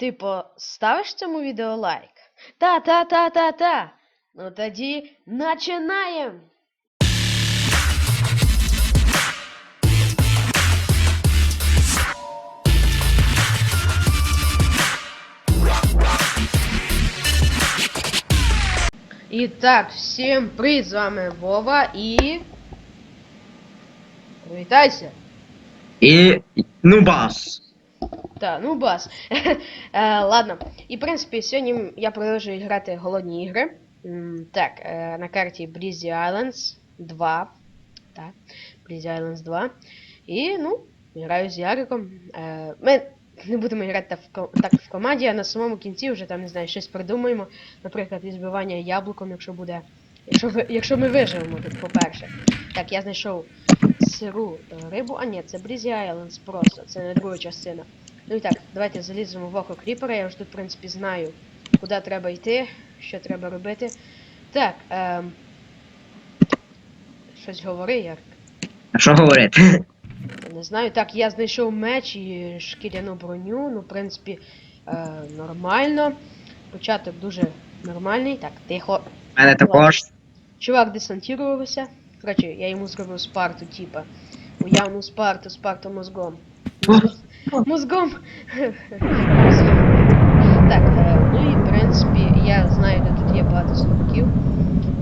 Типу, ставиш цьому відео лайк? Та-та-та-та-та. Ну тоді починаємо. І так, всім привіт, з вами Вова і. Привітайся! І ну бас. Та, ну бас. е, ладно. І в принципі, сьогодні я продовжую грати голодні ігри. М, так, е, на карті Breezy Islands 2. Так, Breezy Islands 2. І, ну, граю з Яриком. Е, ми не будемо грати так в, так в команді, а на самому кінці вже там, не знаю, щось придумаємо. Наприклад, відбивання яблуком, якщо буде. Якщо, якщо ми виживемо тут, по-перше. Так, я знайшов сиру рибу. А ні, це Breezy Islands просто, це не друга частина. Ну і так, давайте заліземо в око кріпера. Я вже тут, в принципі, знаю, куди треба йти, що треба робити. Так, ем... щось говори, я А що говорити? не знаю. Так, я знайшов меч і шкіряну броню. Ну, в принципі, е, нормально. Початок дуже нормальний. Так, тихо. У мене також. Чувак десантувався. Коротше, я йому зробив спарту, типа. Уявну спарту, спарту мозгом. Мозгом. так, е, ну і в принципі, я знаю, де тут є багато сундуків.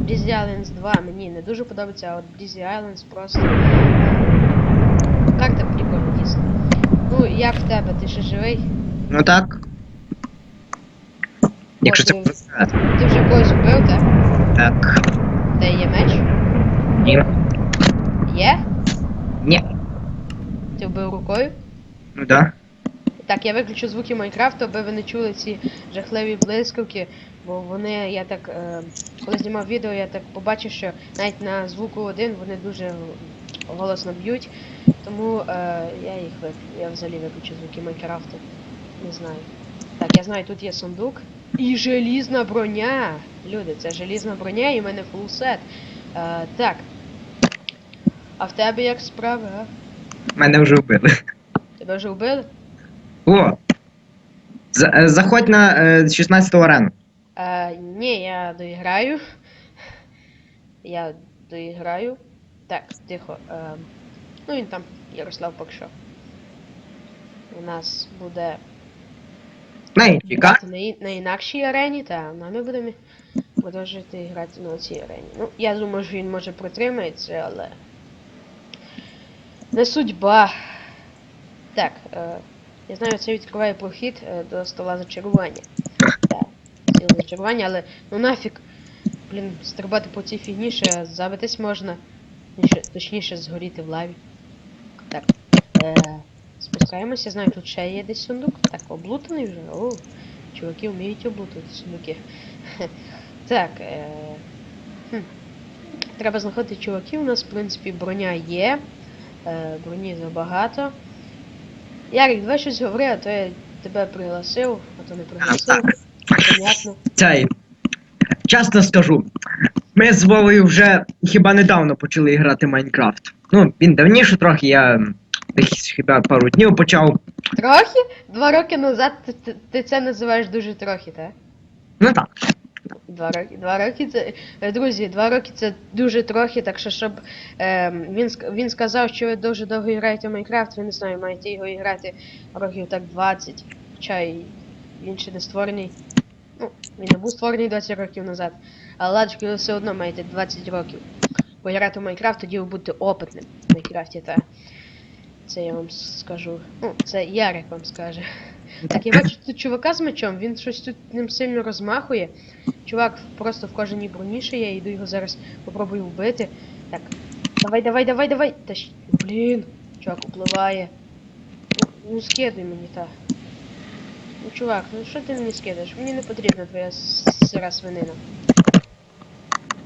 Breezy Islands 2 мені не дуже подобається, а от Breezy Islands просто. Карта прикольна дійсно. Ну, як в тебе? Ти ще живий? Ну так. Якщо це От. Ти вже когось вбив, так? Так. Де є меч? Ні. Є? Ні. Ти вбив рукою? Ну да. Так, я виключу звуки Майнкрафту, аби ви не чули ці жахливі блискавки, бо вони, я так, е, коли знімав відео, я так побачив, що навіть на звуку один вони дуже голосно б'ють, тому е, я їх виключу, я взагалі виключу звуки Майнкрафту. Не знаю. Так, я знаю, тут є сундук. І желізна броня! Люди, це желізна броня і в мене фул сет. Е, так. А в тебе як справи, а? Мене вже вбили. Тебе вже вбили? О! За- е, Заходь на е, 16 арену. А, ні, я доіграю. Я доіграю. Так, тихо. А, ну він там, Ярослав поки що. У нас буде грати на, і- на інакшій арені, та ну, а ми будемо продовжувати грати на цій арені. Ну, я думаю, що він може протримається, але. Не судьба. Так, е, я знаю, це відкриває прохід е, до стола зачарування. Так, стіл зачарування, але ну нафіг. Блін, стрибати по цій фігні ще забитись можна. Точніше, точніше згоріти в лаві. Так. Е, спускаємося, знаю, тут ще є десь сундук. Так, облутаний вже. О, чуваки вміють облутувати сундуки. Так, е, хм. Треба знаходити чуваків. У нас, в принципі, броня є. Е, броні забагато. Ярик, давай щось говори, а то я тебе пригласив, а то не пригласив. Понятно. Цей. Часто скажу. Ми з Вовою вже хіба недавно почали грати в Майнкрафт. Ну, він давніше трохи, я десь хіба пару днів почав. Трохи? Два роки назад ти, ти це називаєш дуже трохи, так? Ну так. Два роки. Два роки це. е, Друзі, два роки це дуже трохи, так що щоб. ем, він, він сказав, що ви дуже довго граєте в Майнкрафт, ви не знаю, маєте його грати років так 20. Хоча і він ще не створений. Ну, він не був створений 20 років назад. Але ладочки, ви все одно маєте 20 років. Бо грати в Майнкрафт, тоді ви будете опитним в Майнкрафті, та. Це я вам скажу. Ну, це Ярик вам скаже. Так, я бачу тут чувака з мечом, він щось тут ним сильно розмахує. Чувак просто в кожаній броні ще є, йду його зараз попробую вбити. Так. Давай, давай, давай, давай. Та щ... Блін, чувак upливає. Ну, скидуй мені та. Ну чувак, ну що ти мені скидаєш? Мені не потрібна твоя сира свинина.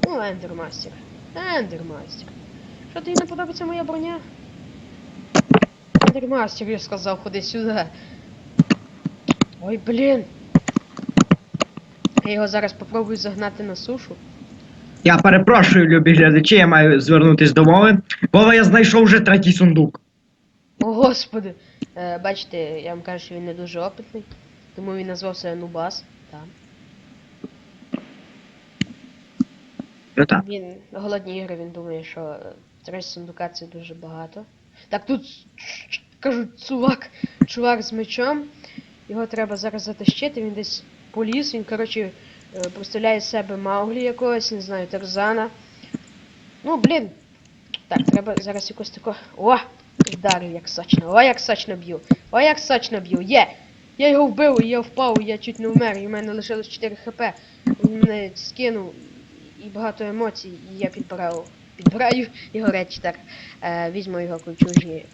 Ну, ендермастер. Ендермастер. Що тобі не подобається моя броня? Ендермастер, я сказав, ходи сюди. Ой, блін. Я його зараз попробую загнати на сушу. Я перепрошую, любі глядачі, я маю звернутись до Вови. Вова, я знайшов вже третій сундук. О, господи. Е, бачите, я вам кажу, що він не дуже опитний. Тому він назвав себе Нубас. Так. Ну так. Він голодні ігри, він думає, що е, три сундука це дуже багато. Так тут кажуть, чувак, чувак з мечом. Його треба зараз затащити, він десь поліз, він, коротше, е, представляє себе Мауглі якогось, не знаю, Тарзана. Ну, блін. Так, треба зараз якось тако. О! Вдарив як сочно. О, як сочно б'ю. О, як сочно б'ю. Є! Я його вбив, і я впав, і я чуть не вмер, і в мене лишилось 4 хп. Він мене скинув і багато емоцій, і я підбирав. Підбираю його речі, так. Е, візьму його ключужі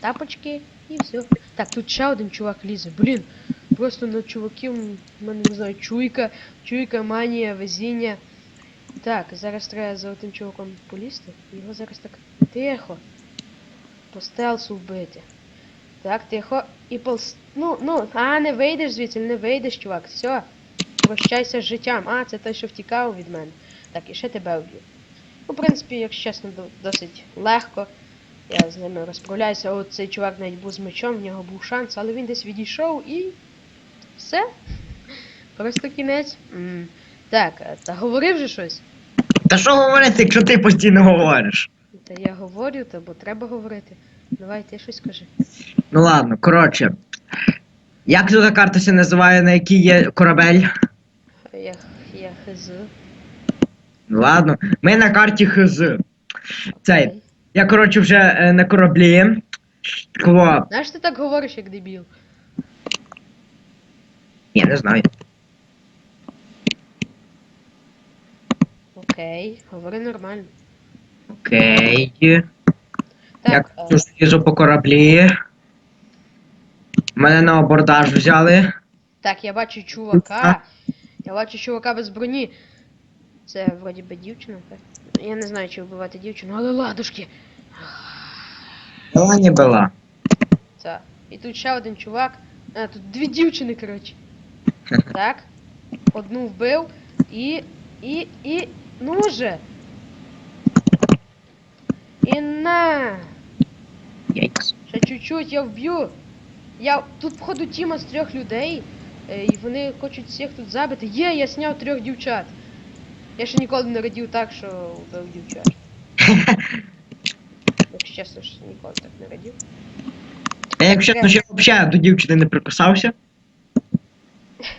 тапочки і все. Так, тут ще один чувак лізе. Блін, просто на чуваків не знаю, чуйка, чуйка, манія, везіння. Так, зараз треба за тим чуваком полізти. Його зараз так тихо. По стелсу вбити. Так, тихо. І полз. Ну, ну, а, не вийдеш звідси, не вийдеш, чувак. Все. Прощайся з життям. А, це той, що втікав від мене. Так, і ще тебе вб'ю. Ну, в принципі, якщо чесно, досить легко. Я з ними розправляюся. От цей чувак навіть був з мечом, в нього був шанс, але він десь відійшов і. Все. Просто кінець. М. Так, та говорив же щось. Та що говорити, якщо ти постійно говориш? Та я говорю, та бо треба говорити. Давай ти щось скажи. Ну ладно, коротше. Як тут карта се називає, на якій є корабель? Я, я хз. Ну ладно, ми на карті ХЗ. Цей. Я, коротше, вже е, на кораблі. Такого. Знаєш, ти так говориш, як дебіл. Я не знаю. Окей, говори нормально. Окей. Так, я е, тут їжу по кораблі. Мене на абордаж взяли. так, я бачу чувака. Я бачу чувака без броні. Це вроді би дівчина, так? Я не знаю, чи вбивати дівчину, але ладушки. Була не була. Так. І тут ще один чувак. А, тут дві дівчини, коротше. Так. Одну вбив. І. І. І. Ну же! І на! Ще чуть-чуть я вб'ю. Я. Тут, походу, тіма з трьох людей. е, І вони хочуть всіх тут забити. Є, я сняв трьох дівчат. Я ще ніколи не радів так, що вбив дівчат. Якщо чесно, що ніколи так не радів. Я якщо чесно, ще взагалі до дівчини не прикасався.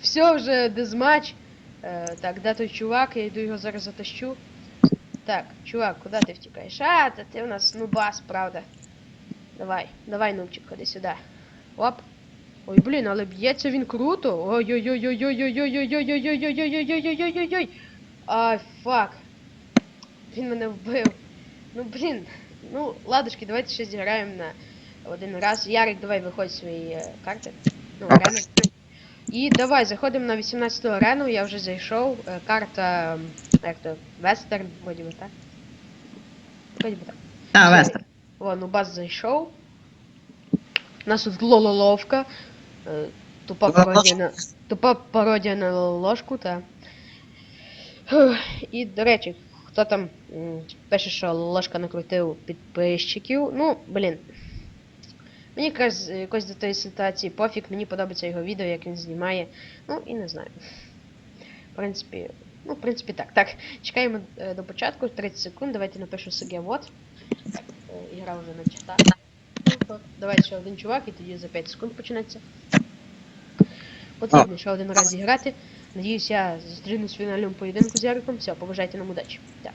Все, вже дезматч. Е, так, де той чувак, я йду його зараз затащу. Так, чувак, куди ти втікаєш? А, та ти у нас нубас, правда. Давай, давай, нубчик, ходи сюди. Оп. Ой, блін, але б'ється він круто. Ой-ой-ой-ой-ой-ой-ой-ой-ой-ой-ой-ой-ой-ой-ой-ой-ой-ой-ой-ой. Е, тупа пародія на тупа пародія на ложку, та. І, до речі, хто там пише, що ложка накрутив підписчиків. Ну, блін. Мені якось, е, якось до тої ситуації пофіг, мені подобається його відео, як він знімає. Ну і не знаю. В принципі, ну, в принципі, так. Так, чекаємо е, до початку, 30 секунд, давайте напишу собі вот. Ігра вже начата. Ну, давайте ще один чувак, і тоді за 5 секунд почнеться. Потрібно ще один раз зіграти. Надіюсь, я зустрінусь в фінальному поєдинку з Яриком. Все, побажайте нам удачі. Так.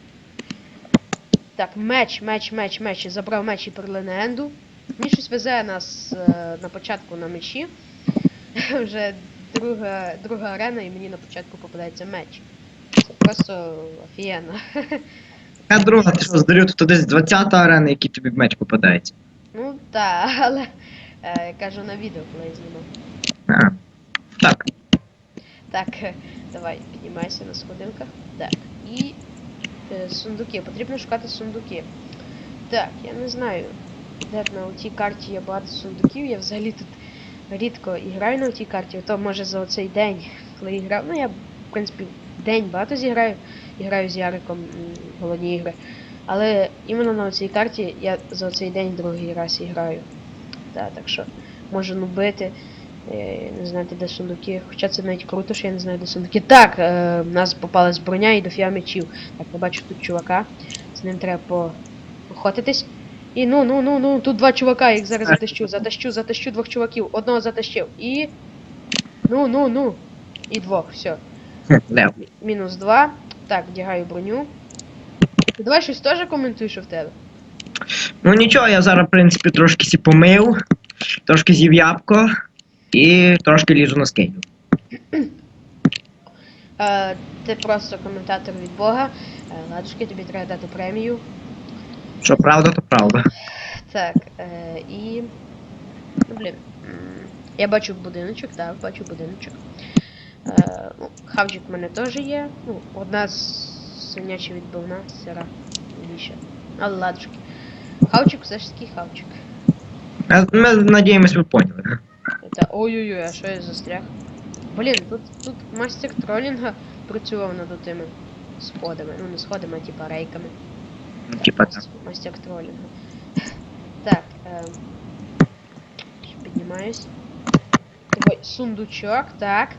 Так, меч, меч, меч, меч. Забрав меч і перлини Енду. Мені щось везе нас е, на початку на мечі. Вже друга, друга арена, і мені на початку попадається меч. Це просто офігенно. А друга, ти що здарю, тут десь 20 арена, який тобі в меч попадається. Ну так, але е, кажу на відео, коли я знімав. А. Так. Так, е, давай, піднімайся на сходинках. Так. І е, сундуки. Потрібно шукати сундуки. Так, я не знаю, де на цій карті є багато сундуків. Я взагалі тут рідко граю на цій карті. То може за оцей день, коли я грав. Ну я, в принципі, день багато зіграю. І граю з Яриком голодні ігри. Але іменно на цій карті я за цей день другий раз граю. Так, так що можу нубити. Я не знаю, де сундуки. Хоча це навіть круто, що я не знаю, де сундуки. Так, е, в нас попалась броня і дофіга мечів. Так, я бачу тут чувака. З ним треба по... охотитись. І ну, ну, ну, ну, тут два чувака, їх зараз затащу, затащу, затащу двох чуваків. Одного затащив. І. Ну, ну, ну. І двох, все. Мінус два. Так, вдягаю броню. Ти давай щось теж коментуй, що в тебе. Ну нічого, я зараз, в принципі, трошки сі помив, трошки з'їв ябко і трошки лізу на скейну. Е, ти просто коментатор від Бога. Е, ладушки, тобі треба дати премію. Що правда, то правда. Так, е, і. Ну, блін. м, Я бачу будиночок, так, бачу будиночок. Е, ну, хавчик в мене теж є. Ну, одна з- свиняча відбивна, сира більше. Але ладушки. Хавчик все ж таки хавчик. Ми надіємось, ви поняли. Та ой-ой-ой, а що я застряг? Блін, тут, тут мастер тролінга працював над тими сходами. Ну не сходами, а типа рейками. Ну, Типа так. Мастер- тролінга. Так, ем. Піднімаюсь. Ой, сундучок, так.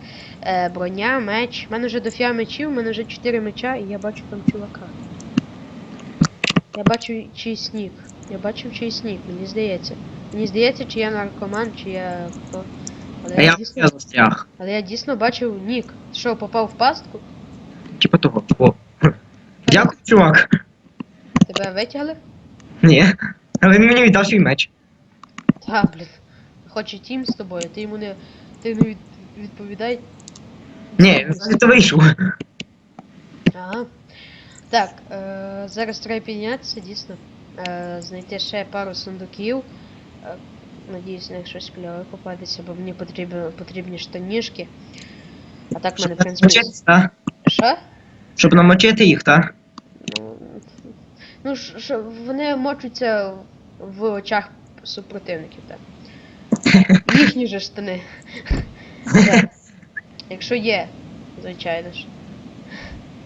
Е, броня, меч. У мене вже дофіга мечів, у мене вже 4 меча, і я бачу там чувака. Я бачу чийсь нік. Я бачив чийсь нік, мені здається. Мені здається, чи я наркоман, чи я хто. Але А я, я, дійсно, застряг. але я дійсно бачив нік. Що, попав в пастку? Типа того. О. Дякую, чувак. Тебе витягли? Ні. А він мені віддав свій меч. Та, блін. Хоче тім з тобою, ти йому не. Ти не від, відповідай. Ні, взагалі вийшов. Ага. Так, е, зараз треба піднятися, дійсно. Е, знайти ще пару сундуків. Е, надіюсь, на них щось кльове попадеться, бо мені потрібно, потрібні штанішки. А так мене, в принципі. намочити, та? Що? Щоб намочити їх, так? Ну, що, що вони мочуться в очах супротивників, так. Їхні же штани. Так. Якщо є, звичайно ж.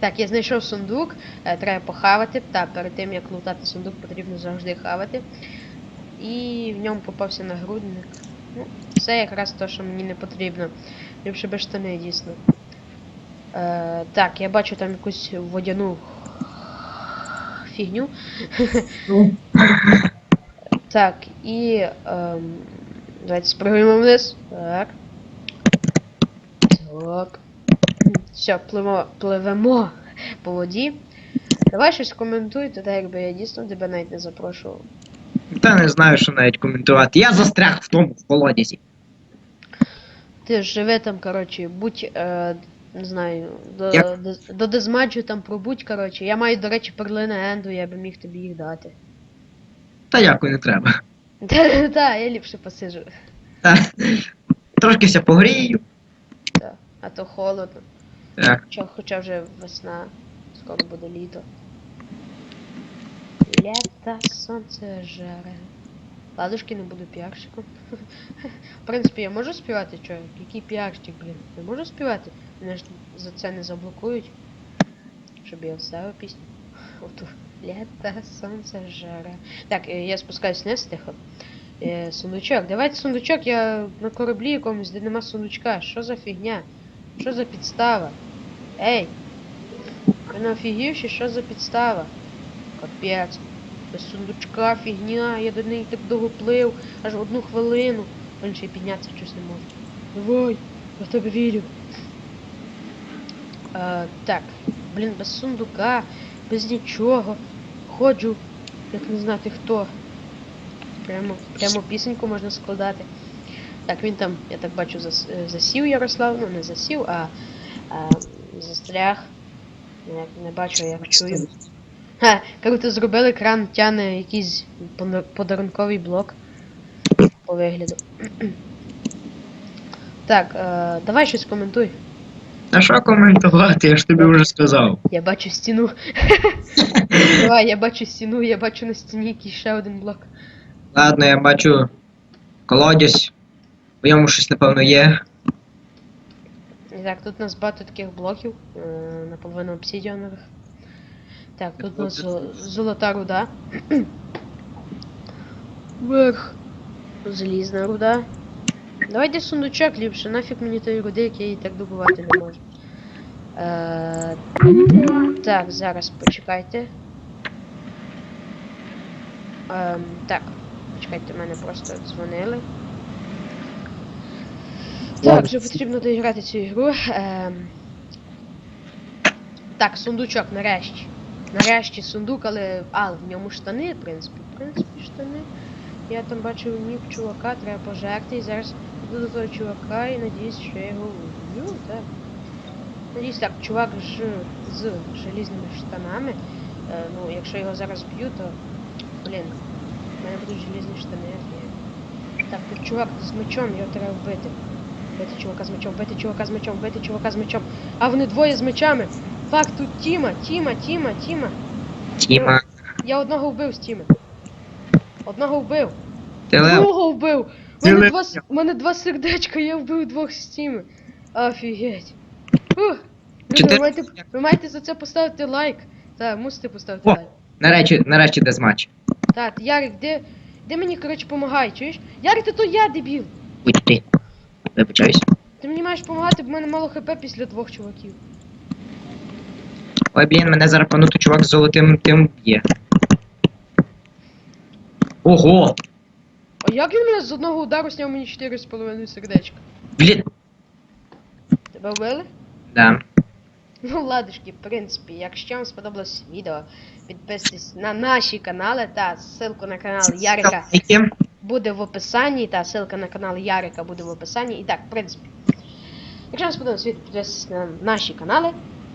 Так, я знайшов сундук, е, треба похавати. Та, перед тим як лутати сундук, потрібно завжди хавати. І в ньому попався нагрудник. Ну, це якраз те, що мені не потрібно. Ліпше би штани, дійсно. Е, так, я бачу там якусь водяну фігню. Так, і. Ем, давайте спрыгнемо вниз. Так. Так. Все, пливемо, пливемо по воді. Давай щось коментуй, тоді якби я дійсно тебе навіть не запрошував. Та не знаю, що навіть коментувати. Я застряг в тому в колодязі. Ти ж живе там, коротше, будь. Е, не знаю, до, до дезмаджу там пробудь, коротше. Я маю, до речі, перлини Енду, я би міг тобі їх дати. Та дякую, не треба. Та-та, я ліпше посиджу. Та. Трошки ся погрію. Та, а то холодно. Так. Хоча, хоча вже весна, скоро буде літо. Літо, сонце жаре. Ладушки не буду піарщиком. В принципі, я можу співати, чо? Який піарщик, блін? Я можу співати? Мене ж за це не заблокують. Я вставив пісню. Оту. Літо, сонце жаре. Так, е, я спускаюсь вниз тихо. Е, сундучок. Давайте сундучок, я на кораблі якомусь, де нема сундучка. Що за фігня? Що за підстава? Ей! Ви не офігівші, що за підстава? Капець. Без сундучка фігня, я до неї так довго плив, аж одну хвилину. Він ще й піднятися щось не може. Давай, я в тебе вірю. Е, так, блін, без сундука, без нічого. Ходжу, як не знати хто. Прямо, прямо пісеньку можна складати. Так, він там, я так бачу, зас, е, засів Ярослав, ну не засів, а, а застряг. Я не бачу, я чую. Ха, круто зробили, кран тяне якийсь подарунковий блок по вигляду. Так, е, давай щось коментуй. Та що коментувати, я ж тобі вже сказав. Я бачу стіну. Давай, я бачу стіну, я бачу на стіні якийсь ще один блок. Ладно, я бачу колодязь. В ньому щось, напевно, є. І так, тут у нас багато таких блоків, е, наполовину обсидіанових. Так, тут у нас золота руда. Верх. Залізна руда. Давайте сундучок ліпше, нафіг мені той рудик, я її так добувати не можу. Е, так, зараз почекайте. Ем, так, почекайте, мене просто дзвонили. Так, вже потрібно доіграти цю ігру. Ем, так, сундучок, нарешті. Нарешті сундук, але. А, в ньому штани, в принципі. В принципі, штани. Я там бачив нік чувака, треба пожерти. І зараз йду до того чувака і надіюсь, що я його вб'ю, так. Надіюсь, так, чувак ж з желізними штанами. Е, ну, якщо його зараз б'ю, то. Блін, в мене будуть желізні штани. Так, тут чувак з мечом, його треба вбити. Бити чувака з мечом, бити чувака з мечом, бити чувака з мечом. А вони двоє з мечами. Фак, тут Тіма, Тіма, Тіма, Тіма. Тіма, Я одного вбив з Тіми. Одного вбив. ти лев. Другого вбив. У Ти мене, лев. два, с- у мене два сердечка, я вбив двох з Тіми. Офігеть. Фух. Люди, Чотири- ви, маєте, ви маєте за це поставити лайк. Так, мусите поставити О. лайк. Нарешті, нарешті дезматч. Так, Ярик, де, де мені, коротше, помагай, чуєш? Ярик, ти то я, дебіл. Ой, ти. Вибачаюсь. Ти мені маєш допомагати, бо в мене мало хп після двох чуваків. Ой, блін, мене зараз панутий чувак з золотим тим б'є. Ого! А як він мене з одного удару зняв мені 4,5 сердечка? Блін. Тебе вбили? Да. Ну, ладушки, в принципі, якщо вам сподобалось відео, підписуйтесь на наші канали та ссылку на канал Ярика буде в описанні, та ссылка на канал Ярика буде в описанні. І так, в принципі, якщо вам сподобалось відео, підписуйтесь на наші канали.